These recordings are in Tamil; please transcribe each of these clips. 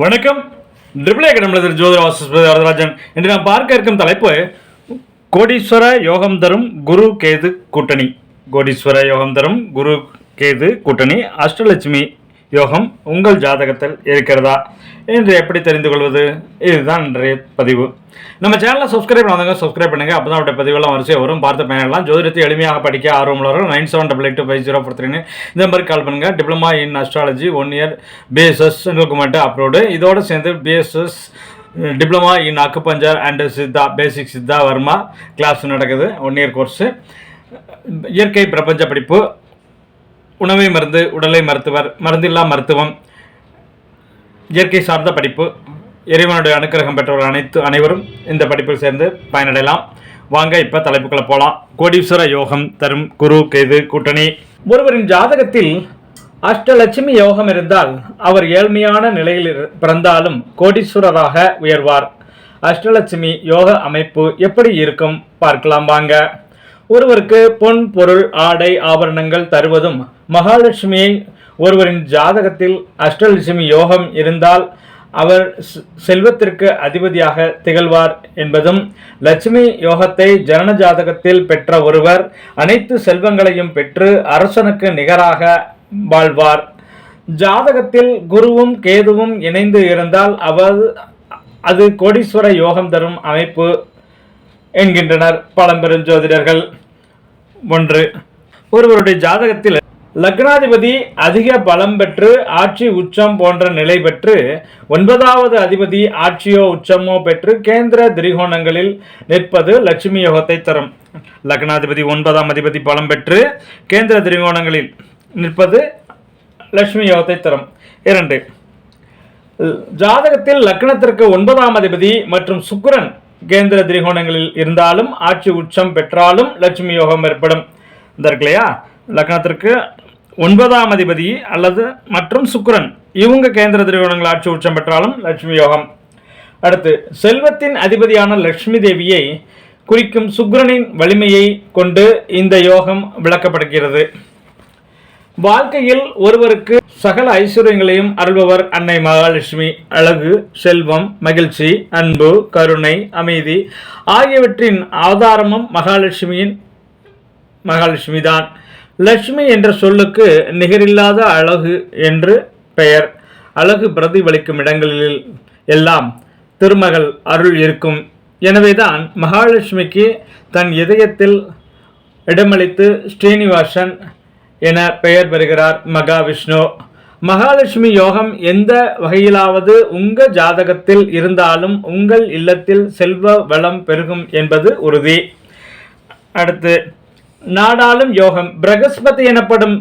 வணக்கம். ட்ரிபிள் ஏகடமில் ஜோதிர வரதராஜன். இன்று நாம் பார்க்க இருக்கும் தலைப்பு கோடீஸ்வர யோகம் தரும் குரு கேது கூட்டணி. கோடீஸ்வர யோகம் தரும் குரு கேது கூட்டணி அஷ்டலட்சுமி யோகம் உங்கள் ஜாதகத்தில் இருக்கிறதா? என்று எப்படி தெரிந்து கொள்வது? இதுதான் இன்றைய பதிவு. நம்ம சேனலை சப்ஸ்கிரைப் பண்ணாதவங்க சப்ஸ்கிரைப் பண்ணுங்கள் அப்போ தான் அவருடைய பதிவெல்லாம் வரிசையாக வரும். பார்த்து பயனெல்லாம் ஜோதிடத்தை எளிமையாக படிக்க ஆர்வமுள்ளவர்கள் nine seven double eight five zero four த்ரீனு இந்த மாதிரி கால் பண்ணுங்கள் diploma in astrology one year BSS document upload இதோடு சேர்ந்து BSS diploma in acupuncture and Siddha basic Siddha Varma class நடக்குது. ஒன் இயர் கோர்ஸு இயற்கை பிரபஞ்ச படிப்பு. உணவை மருந்து உடலை மருத்துவர் மருந்தில்லா மருத்துவம் இயற்கை சார்ந்த படிப்பு இறைவனுடைய அனுக்கிரகம் பெற்றவர்கள் அனைத்து அனைவரும் இந்த படிப்பில் சேர்ந்து பயனடையலாம். வாங்க இப்போ தலைப்புக்குள்ள போகலாம் கோடீஸ்வர யோகம் தரும் குரு கேது கூட்டணி. ஒருவரின் ஜாதகத்தில் அஷ்டலட்சுமி யோகம் இருந்தால் அவர் ஏழ்மையான நிலையில் இரு- பிறந்தாலும் கோடீஸ்வரராக உயர்வார். அஷ்டலட்சுமி யோக அமைப்பு எப்படி இருக்கும்? பார்க்கலாம் வாங்க. ஒருவருக்கு பொன் பொருள் ஆடை ஆபரணங்கள் தருவதும் மகாலட்சுமியை ஒருவரின் ஜாதகத்தில் அஷ்டலட்சுமி யோகம் இருந்தால் அவர் செல்வத்திற்கு அதிபதியாக திகழ்வார் என்பதும் லட்சுமி யோகத்தை ஜனன ஜாதகத்தில் பெற்ற ஒருவர் அனைத்து செல்வங்களையும் பெற்று அரசனுக்கு நிகராக வாழ்வார். ஜாதகத்தில் குருவும் கேதுவும் இணைந்து இருந்தால் அவர் அது கோடீஸ்வர யோகம் தரும் அமைப்பு என்கின்றனர் பழம்பெரும் ஜோதிடர்கள். ஒன்று ஒருவருடைய ஜாதகத்தில் லக்னாதிபதி அதிக பலம் பெற்று ஆட்சி உச்சம் போன்ற நிலை பெற்று ஒன்பதாவது அதிபதி ஆட்சியோ உச்சமோ பெற்று கேந்திர திரிகோணங்களில் நிற்பது லட்சுமி யோகத்தை தரும். லக்னாதிபதி ஒன்பதாம் அதிபதி பலம் பெற்று கேந்திர திரிகோணங்களில் நிற்பது லட்சுமி யோகத்தை தரும். இரண்டு ஜாதகத்தில் லக்னத்திற்கு ஒன்பதாம் அதிபதி மற்றும் சுக்கிரன் கேந்திர திரிகோணங்களில் இருந்தாலும் ஆட்சி உச்சம் பெற்றாலும் லட்சுமி யோகம் ஏற்படும். இந்த இல்லையா? லக்னத்திற்கு ஒன்பதாம் அதிபதி அல்லது மற்றும் சுக்கரன். இவங்க கேந்திர திரிகோணங்கள் ஆட்சி உச்சம் பெற்றாலும் லட்சுமி யோகம். அடுத்து செல்வத்தின் அதிபதியான லட்சுமி தேவியை குறிக்கும் சுக்ரனின் வலிமையை கொண்டு இந்த யோகம் விளக்கப்படுகிறது. வாழ்க்கையில் ஒருவருக்கு சகல ஐஸ்வர்யங்களையும் அருள்பவர் அன்னை மகாலட்சுமி. அழகு செல்வம் மகிழ்ச்சி அன்பு கருணை அமைதி ஆகியவற்றின் ஆதாரமும் மகாலட்சுமியின் மகாலட்சுமி தான் லட்சுமி என்ற சொல்லுக்கு நிகரில்லாத அழகு என்று பெயர். அழகு பிரதிபலிக்கும் இடங்களில் எல்லாம் திருமகள் அருள் இருக்கும். எனவேதான் மகாலட்சுமிக்கு தன் இதயத்தில் இடமளித்து ஸ்ரீனிவாசன் என பெயர் பெறுகிறார் மகாவிஷ்ணு. மகாலட்சுமி யோகம் எந்த வகையிலாவது உங்க ஜாதகத்தில் இருந்தாலும் உங்கள் இல்லத்தில் செல்வ வளம் பெருகும் என்பது உறுதி. அடுத்து நாடாளும் யோகம். பிரகஸ்பதி எனப்படும்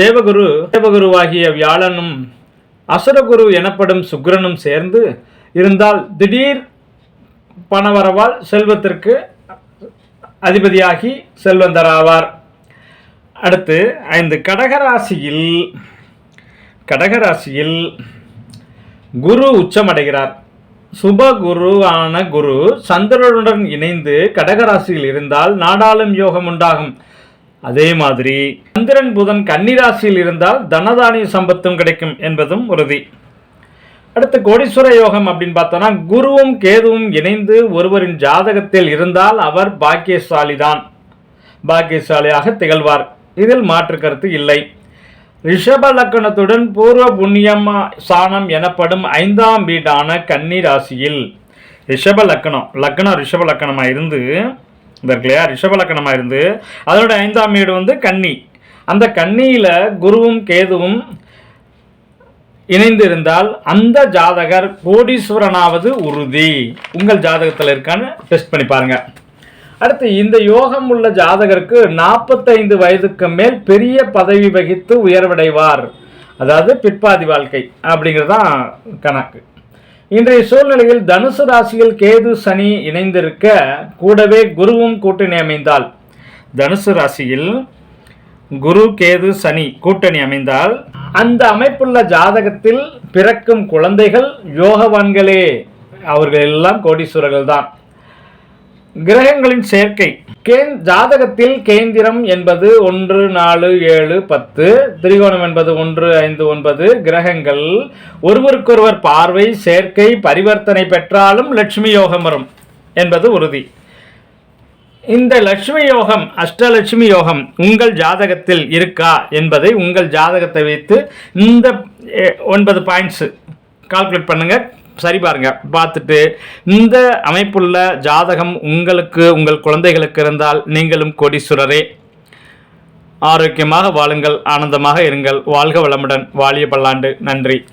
தேவகுரு தேவகுருவாகிய வியாழனும் அசுரகுரு எனப்படும் சுக்கிரனும் சேர்ந்து இருந்தால் திடீர் பணவரவால் செல்வத்திற்கு அதிபதியாகி செல்வந்தராவார். அடுத்து ஐந்து கடகராசியில் கடகராசியில் குரு உச்சமடைகிறார். சுபகுருவான குரு சந்திரனுடன் இணைந்து கடகராசியில் இருந்தால் நாடாளும் யோகம் உண்டாகும். அதே மாதிரி சந்திரன் புதன் கன்னிராசியில் இருந்தால் தனதானிய சம்பத்தும் கிடைக்கும் என்பதும் உறுதி. அடுத்து கோடீஸ்வர யோகம் அப்படின்னு பார்த்தோன்னா குருவும் கேதுவும் இணைந்து ஒருவரின் ஜாதகத்தில் இருந்தால் அவர் பாக்கியசாலி தான் பாக்கியசாலியாக திகழ்வார். இதில் மாற்று கருத்து இல்லை. ரிஷப லக்கணத்துடன் பூர்வ புண்ணியம் சாணம் எனப்படும் ஐந்தாம் வீடான கன்னி ராசியில் ரிஷப லக்கணம் லக்கணம் ரிஷப லக்கணமாக இருந்து இந்த இல்லையா ரிஷப லக்கணமாக இருந்து அதனோட ஐந்தாம் வீடு வந்து கன்னி. அந்த கன்னியில் குருவும் கேதுவும் இணைந்திருந்தால் அந்த ஜாதகர் கோடீஸ்வரனாவது உறுதி. உங்கள் ஜாதகத்தில் இருக்கான்னு டெஸ்ட் பண்ணி பாருங்கள் அடுத்து இந்த யோகம் உள்ள ஜாதகருக்கு நாற்பத்தைந்து வயதுக்கு மேல் பெரிய பதவி வகித்து உயர்வடைவார். அதாவது பிற்பாதி வாழ்க்கை அப்படிங்கிறது தான் கணக்கு. இன்றைய சூழ்நிலையில் தனுசு ராசியில் கேது சனி இணைந்திருக்க கூடவே குருவும் கூட்டணி அமைந்தால் தனுசு ராசியில் குரு கேது சனி கூட்டணி அமைந்தால் அந்த அமைப்புள்ள ஜாதகத்தில் பிறக்கும் குழந்தைகள் யோகவான்களே. அவர்கள் எல்லாம் கோடீஸ்வரர்கள் தான் கிரகங்களின் சேர்க்கை. கேந் ஜாதகத்தில் கேந்திரம் என்பது ஒன்று நாலு ஏழு பத்து. திரிகோணம் என்பது ஒன்று ஐந்து ஒன்பது. கிரகங்கள் ஒருவருக்கொருவர் பார்வை சேர்க்கை பரிவர்த்தனை பெற்றாலும் லட்சுமி யோகம் வரும் என்பது உறுதி. இந்த லட்சுமி யோகம் அஷ்டலட்சுமி யோகம் உங்கள் ஜாதகத்தில் இருக்கா என்பதை உங்கள் ஜாதகத்தை வைத்து இந்த ஒன்பது பாயிண்ட்ஸு கால்குலேட் பண்ணுங்கள் சரி பாருங்க. பார்த்துட்டு இந்த அமைப்புள்ள ஜாதகம் உங்களுக்கு உங்கள் குழந்தைகளுக்கு இருந்தால் நீங்களும் கோடீஸ்வரரே. ஆரோக்கியமாக வாழுங்கள் ஆனந்தமாக இருங்கள். வாழ்க வளமுடன். வாழிய பல்லாண்டு. நன்றி.